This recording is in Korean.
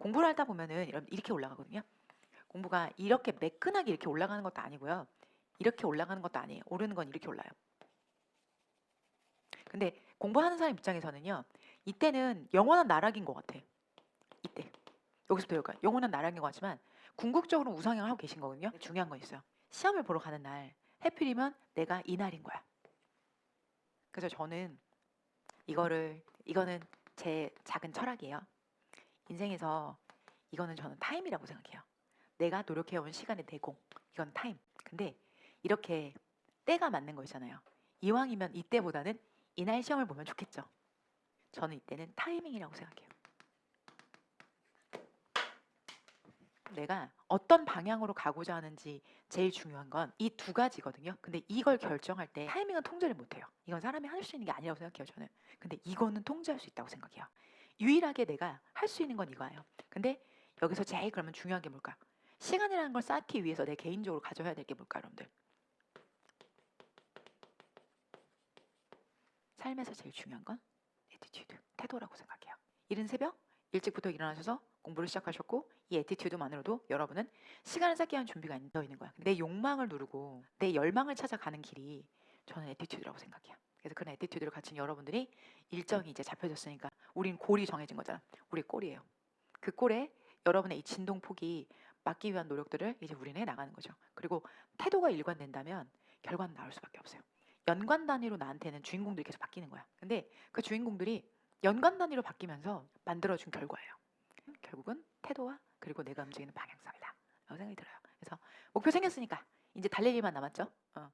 공부를 하다 보면은 이렇게 올라가거든요. 공부가 이렇게 매끈하게 이렇게 올라가는 것도 아니고요. 이렇게 올라가는 것도 아니에요. 오르는 건 이렇게 올라요. 근데 공부하는 사람 입장에서는요. 이때는 영원한 나락인 것 같아. 이때. 여기서부터 여기까지. 영원한 나락인 것 같지만 궁극적으로 우상향을 하고 계신 거거든요. 중요한 건 있어요. 시험을 보러 가는 날 해필이면 내가 이 날인 거야. 그래서 저는 이거를 이거는 제 작은 철학이에요. 인생에서 이거는 저는 타임이라고 생각해요. 내가 노력해온 시간의 대공. 이건 타임. 근데 이렇게 때가 맞는 거 있잖아요. 이왕이면 이때보다는 이날 시험을 보면 좋겠죠. 저는 이때는 타이밍이라고 생각해요. 내가 어떤 방향으로 가고자 하는지 제일 중요한 건 이 두 가지거든요. 근데 이걸 결정할 때 타이밍은 통제를 못해요. 이건 사람이 할 수 있는 게 아니라고 생각해요. 저는. 근데 이거는 통제할 수 있다고 생각해요. 유일하게 내가 할 수 있는 건 이거예요. 근데 여기서 제일 그러면 중요한 게 뭘까? 시간이라는 걸 쌓기 위해서 내 개인적으로 가져야 될 게 뭘까, 여러분들? 삶에서 제일 중요한 건 에티튜드, 태도라고 생각해요. 이른 새벽 일찍부터 일어나셔서 공부를 시작하셨고 이 에티튜드만으로도 여러분은 시간을 쌓기 위한 준비가 있는 거야. 내 욕망을 누르고 내 열망을 찾아가는 길이 저는 에티튜드라고 생각해요. 그래서 그런 에티튜드를 가진 여러분들이 일정이 이제 잡혀졌으니까 우린 골이 정해진 거잖아. 우리 골이에요. 그 골에 여러분의 이 진동폭이 막기 위한 노력들을 이제 우리는 해 나가는 거죠. 그리고 태도가 일관된다면 결과는 나올 수밖에 없어요. 연관 단위로 나한테는 주인공들이 계속 바뀌는 거야. 근데 그 주인공들이 연관 단위로 바뀌면서 만들어준 결과예요. 결국은 태도와 그리고 내가 움직이는 방향성이다. 라고 생각이 들어요. 그래서 목표 생겼으니까 이제 달릴 일만 남았죠. 어,